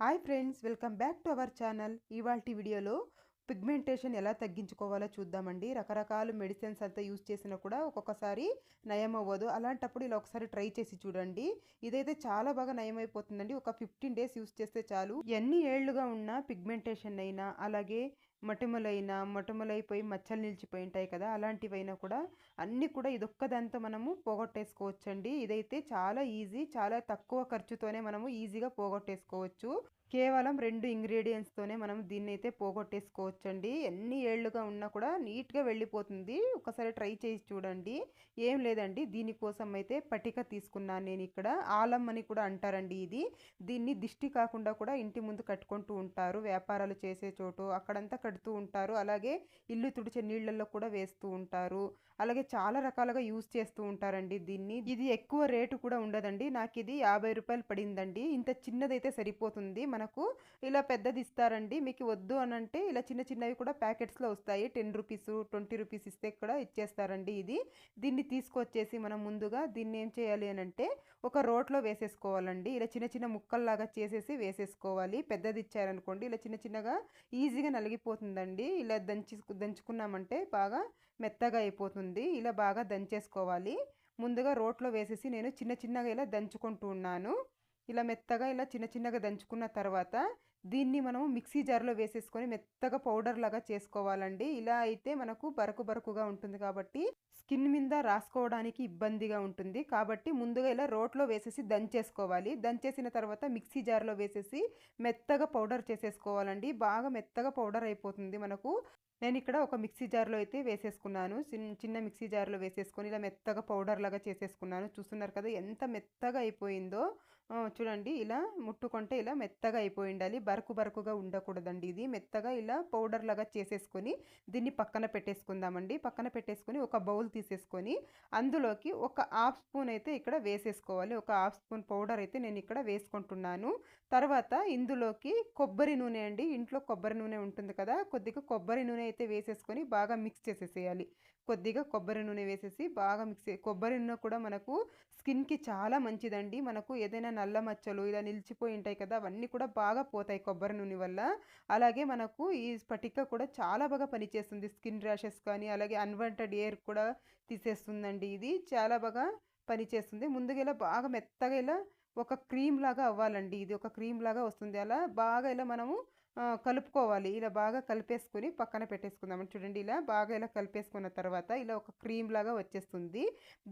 Hi friends welcome back to our channel. ఇవాళ వీడియోలో pigmentation ఎలా తగ్గించుకోవాలో చూద్దామండి. రకరకాల మెడిసిన్స్ అంతా యూజ్ చేసినా కూడా ఒక్కొక్కసారి నయం అవ్వదు అలాంటప్పుడు ఇలా ఒకసారి ట్రై చేసి చూడండి. ఇదైతే చాలా బాగా నయం అయిపోతుందండి ఒక ఫిఫ్టీన్ డేస్ యూస్ చేస్తే చాలు. ఎన్ని ఏళ్ళుగా ఉన్న పిగ్మెంటేషన్ అయినా అలాగే మటుమలైనా మటుమలైపోయి మచ్చలు నిలిచిపోయి ఉంటాయి కదా అలాంటివైనా కూడా అన్నీ కూడా ఇదొక్కదంతా మనము పోగొట్టేసుకోవచ్చండి. ఇదైతే చాలా ఈజీ చాలా తక్కువ ఖర్చుతోనే మనము ఈజీగా పోగొట్టేసుకోవచ్చు. కేవలం రెండు ఇంగ్రీడియంట్స్తోనే మనం దీన్ని అయితే పోగొట్టేసుకోవచ్చండి. ఎన్ని ఏళ్ళుగా ఉన్నా కూడా నీట్గా వెళ్ళిపోతుంది. ఒకసారి ట్రై చేసి చూడండి. ఏం లేదండి దీనికోసం అయితే పటిక తీసుకున్నాను నేను ఇక్కడ. ఆలం అని కూడా అంటారండి ఇది. దీన్ని దిష్టి కాకుండా కూడా ఇంటి ముందు కట్టుకుంటూ ఉంటారు. వ్యాపారాలు చేసే చోటు అక్కడంతా కడుతూ ఉంటారు. అలాగే ఇల్లు తుడిచే నీళ్ళల్లో కూడా వేస్తూ ఉంటారు. అలాగే చాలా రకాలుగా యూజ్ చేస్తూ ఉంటారండి దీన్ని. ఇది ఎక్కువ రేటు కూడా ఉండదండి. నాకు ఇది యాభై రూపాయలు పడిందండి. ఇంత చిన్నదైతే సరిపోతుంది. మనకు ఇలా పెద్దది ఇస్తారండి. మీకు వద్దు అని అంటే ఇలా చిన్న చిన్నవి కూడా ప్యాకెట్స్లో వస్తాయి. టెన్ రూపీస్ ట్వంటీ రూపీస్ ఇస్తే కూడా ఇచ్చేస్తారండి ఇది. దీన్ని తీసుకొచ్చేసి మనం ముందుగా దీన్ని ఏం చేయాలి అని అంటే ఒక రోట్లో వేసేసుకోవాలండి. ఇలా చిన్న చిన్న ముక్కల్లాగా చేసేసి వేసేసుకోవాలి. పెద్దది ఇచ్చారనుకోండి ఇలా చిన్న చిన్నగా ఈజీగా నలిగిపోతుందండి. ఇలా దంచి దంచుకున్నామంటే బాగా మెత్తగా అయిపోతుంది. ఇలా బాగా దంచేసుకోవాలి. ముందుగా రోట్లో వేసేసి నేను చిన్న చిన్నగా ఇలా దంచుకుంటూ ఉన్నాను. ఇలా మెత్తగా ఇలా చిన్న చిన్నగా దంచుకున్న తర్వాత దీన్ని మనము మిక్సీ జార్లో వేసేసుకొని మెత్తగా పౌడర్ లాగా చేసుకోవాలండి. ఇలా అయితే మనకు బరకు బరకుగా ఉంటుంది కాబట్టి స్కిన్ మీద రాసుకోవడానికి ఇబ్బందిగా ఉంటుంది. కాబట్టి ముందుగా ఇలా రోట్లో వేసేసి దంచేసుకోవాలి. దంచేసిన తర్వాత మిక్సీ జార్లో వేసేసి మెత్తగా పౌడర్ చేసేసుకోవాలండి. బాగా మెత్తగా పౌడర్ అయిపోతుంది మనకు. నేను ఇక్కడ ఒక మిక్సీ జార్లో అయితే వేసేసుకున్నాను. చిన్న మిక్సీ జార్లో వేసేసుకొని ఇలా మెత్తగా పౌడర్ లాగా చేసేసుకున్నాను. చూస్తున్నారు కదా ఎంత మెత్తగా అయిపోయిందో. చూడండి ఇలా ముట్టుకుంటే ఇలా మెత్తగా అయిపోయి ఉండాలి బరకు బరకుగా ఉండకూడదండి ఇది. మెత్తగా ఇలా పౌడర్ లాగా చేసేసుకొని దీన్ని పక్కన పెట్టేసుకుందామండి. పక్కన పెట్టేసుకొని ఒక బౌల్ తీసేసుకొని అందులోకి ఒక హాఫ్ స్పూన్ అయితే ఇక్కడ వేసేసుకోవాలి. ఒక హాఫ్ స్పూన్ పౌడర్ అయితే నేను ఇక్కడ వేసుకుంటున్నాను. తర్వాత ఇందులోకి కొబ్బరి నూనె అండి. ఇంట్లో కొబ్బరి నూనె ఉంటుంది కదా. కొద్దిగా కొబ్బరి నూనె అయితే వేసేసుకొని బాగా మిక్స్ చేసేసేయాలి. కొద్దిగా కొబ్బరి నూనె వేసేసి బాగా మిక్స్ కొబ్బరి నూనె కూడా మనకు స్కిన్కి చాలా మంచిదండి. మనకు ఏదైనా నల్ల మచ్చలు ఇలా నిలిచిపోయి ఉంటాయి కదా అవన్నీ కూడా బాగా పోతాయి కొబ్బరి నూనె వల్ల. అలాగే మనకు ఈ స్ఫటిక కూడా చాలా బాగా పనిచేస్తుంది. స్కిన్ ర్యాషెస్ కానీ అలాగే అన్వాంటెడ్ ఎయిర్ కూడా తీసేస్తుందండి ఇది. చాలా బాగా పనిచేస్తుంది. ముందుగా ఇలా బాగా మెత్తగా ఇలా ఒక క్రీమ్ లాగా అవ్వాలండి. ఇది ఒక క్రీమ్ లాగా వస్తుంది. అలా బాగా ఇలా మనము కలుపుకోవాలి. ఇలా బాగా కలిపేసుకొని పక్కన పెట్టేసుకుందాం. చూడండి ఇలా బాగా ఇలా కలిపేసుకున్న తర్వాత ఇలా ఒక క్రీమ్ లాగా వచ్చేస్తుంది.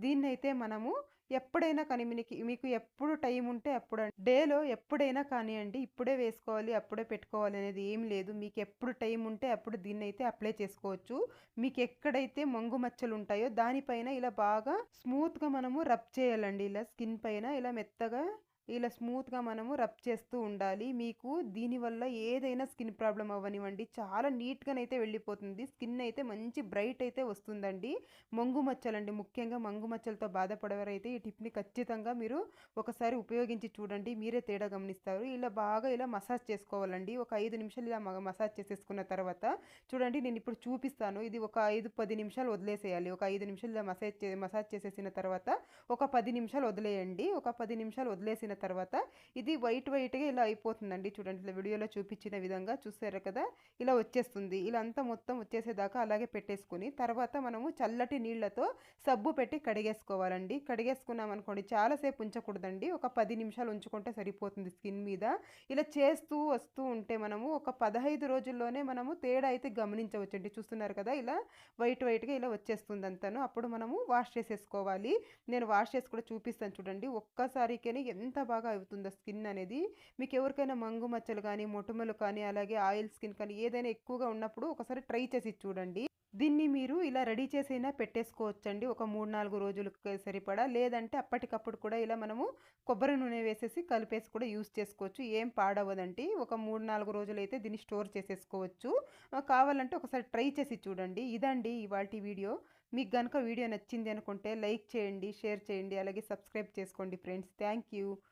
దీన్ని అయితే మనము ఎప్పుడైనా కానీ మీకు మీకు ఎప్పుడు టైం ఉంటే అప్పుడు డేలో ఎప్పుడైనా కానివ్వండి ఇప్పుడే వేసుకోవాలి అప్పుడే పెట్టుకోవాలి అనేది ఏం లేదు. మీకు ఎప్పుడు టైం ఉంటే అప్పుడు దీన్ని అయితే అప్లై చేసుకోవచ్చు. మీకు ఎక్కడైతే మంగు మచ్చలు ఉంటాయో దానిపైన ఇలా బాగా స్మూత్గా మనము రబ్ చేయాలండి. ఇలా స్కిన్ పైన ఇలా మెత్తగా ఇలా స్మూత్గా మనము రబ్ చేస్తూ ఉండాలి. మీకు దీనివల్ల ఏదైనా స్కిన్ ప్రాబ్లం అవ్వనివ్వండి. చాలా నీట్గానైతే వెళ్ళిపోతుంది. స్కిన్ అయితే మంచి బ్రైట్ అయితే వస్తుందండి. మంగు మచ్చలండి. ముఖ్యంగా మంగు మచ్చలతో బాధపడేవారైతే ఈ టిప్ని ఖచ్చితంగా మీరు ఒకసారి ఉపయోగించి చూడండి. మీరే తేడా గమనిస్తారు. ఇలా బాగా ఇలా మసాజ్ చేసుకోవాలండి. ఒక ఐదు నిమిషాలు ఇలా మసాజ్ చేసేసుకున్న తర్వాత చూడండి నేను ఇప్పుడు చూపిస్తాను. ఇది ఒక ఐదు పది నిమిషాలు వదిలేసేయాలి. ఒక ఐదు నిమిషాలు ఇలా మసాజ్ మసాజ్ చేసేసిన తర్వాత ఒక పది నిమిషాలు వదిలేయండి. ఒక పది నిమిషాలు వదిలేసిన తర్వాత ఇది వైట్ వైట్గా ఇలా అయిపోతుందండి. చూడండి ఇలా వీడియోలో చూపించిన విధంగా చూసారు కదా? ఇలా వచ్చేస్తుంది. ఇలా అంతా మొత్తం వచ్చేసేదాకా అలాగే పెట్టేసుకుని తర్వాత మనము చల్లటి నీళ్ళతో సబ్బు పెట్టి కడిగేసుకోవాలండి. కడిగేసుకున్నాం అనుకోండి చాలాసేపు ఉంచకూడదండి. ఒక పది నిమిషాలు ఉంచుకుంటే సరిపోతుంది స్కిన్ మీద. ఇలా చేస్తూ వస్తూ ఉంటే మనము ఒక పదహైదు రోజుల్లోనే మనము తేడా అయితే గమనించవచ్చండి. చూస్తున్నారు కదా? ఇలా వైట్ వైట్గా ఇలా వచ్చేస్తుంది అంతాను. అప్పుడు మనము వాష్ చేసేసుకోవాలి. నేను వాష్ చేసి కూడా చూపిస్తాను చూడండి. ఒక్కసారికే ఎంత బాగా అవుతుంది స్కిన్ అనేది. మీకు ఎవరికైనా మంగు మచ్చలు కానీ మొటిమలు కానీ అలాగే ఆయిల్ స్కిన్ కానీ ఏదైనా ఎక్కువగా ఉన్నప్పుడు ఒకసారి ట్రై చేసి చూడండి. దీన్ని మీరు ఇలా రెడీ చేసైనా పెట్టేసుకోవచ్చండి. ఒక మూడు నాలుగు రోజులకు సరిపడా. లేదంటే అప్పటికప్పుడు కూడా ఇలా మనము కొబ్బరి నూనె వేసేసి కలిపేసి కూడా యూస్ చేసుకోవచ్చు. ఏం పాడవదండి ఒక మూడు నాలుగు రోజులు అయితే దీన్ని స్టోర్ చేసేసుకోవచ్చు. కావాలంటే ఒకసారి ట్రై చేసి చూడండి. ఇదండి ఇవాళ వీడియో. మీకు కనుక వీడియో నచ్చింది అనుకుంటే లైక్ చేయండి షేర్ చేయండి అలాగే సబ్స్క్రైబ్ చేసుకోండి friends. Thank